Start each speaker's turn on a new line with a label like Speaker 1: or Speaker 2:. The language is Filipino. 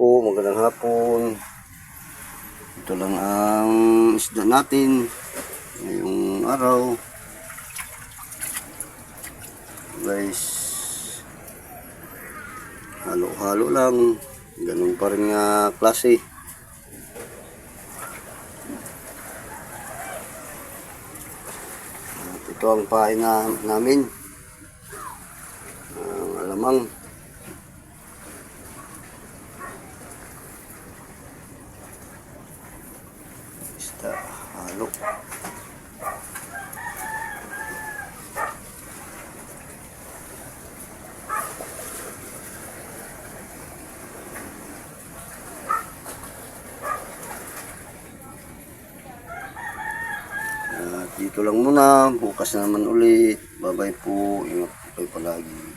Speaker 1: po, magandang hapon. Ito lang ang isda natin ngayong araw. Guys, halo-halo lang. Ganun pa rin nga klase. At ito ang pain na, namin. Ang alamang. Isda, halo. Dito lang muna. Bukas na naman ulit. Bye-bye po. Ingat po kayo palagi.